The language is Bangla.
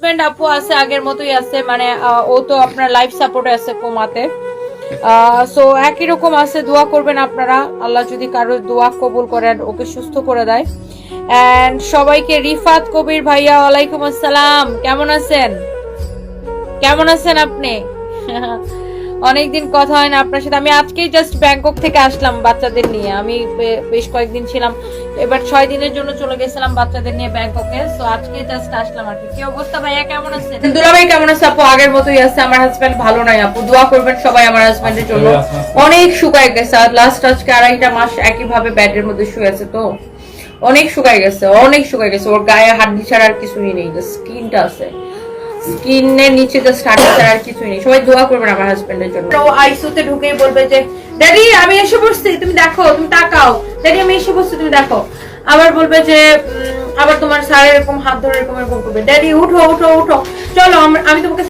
হাজবেন্ড আপু আছে, আগের মতোই আছে মানে ও তো আপনার লাইফ সাপোর্টে আছে কোমাতে। সো একই রকম আছে, দোয়া করবেন আপনারা। আল্লাহ যদি কারোর দোয়া কবুল করেন, ওকে সুস্থ করে দেয়। অ্যান্ড সবাইকে রিফাত কবির ভাইয়া, ওয়ালাইকুম আসসালাম। কেমন আছেন? কেমন আছেন আপনি? অনেকদিন কথা হয় না আপনার সাথে। আমি আজকেই জাস্ট ব্যাংকক থেকে আসলাম বাচ্চাদের নিয়ে। আমি বেশ কয়েকদিন ছিলাম। এবার ছয় দিনের জন্য চলে গেছিলাম বাচ্চাদের নিয়ে ব্যাংককে তো আজকে জাস্ট আসলাম আর কি। অবস্থা ভাইয়া? কেমন আছেন? দুলা ভাই কেমন আছে আপু? আগের মতোই আছে। আমার হাজবেন্ড ভালো নাই আপু। দোয়া করবেন সবাই আমার হাজবেন্ডের জন্য। অনেক শুকায় গেছে। আর লাস্ট আজকে আড়াইটা মাস একই ভাবে ব্যাডের মধ্যে শুয়ে আছে তো। অনেক শুকায় গেছে অনেক শুকায় গেছে। ওর গায়ে হাড্ডি ছাড়া আর কিছুই নেই। স্কিনটা আছে। স্কিনের নিচে তো স্টার্টার ছাড়া আর কিছুই নেই। সবাই দোয়া করবেন আমার হাজবেন্ডের জন্য। ও ঢুকেই বলবে যে ড্যাডি আমি এসে বসছি, তুমি দেখো, তুমি তাকাও। ড্যাডি আমি এসে বসছি, তুমি দেখো। আবার বলবে যে আবার তোমার স্যার এরকম, হাত ধরে এরকম এরকম করবে। ড্যাডি উঠো উঠো উঠো। চলো আমি তোমাকে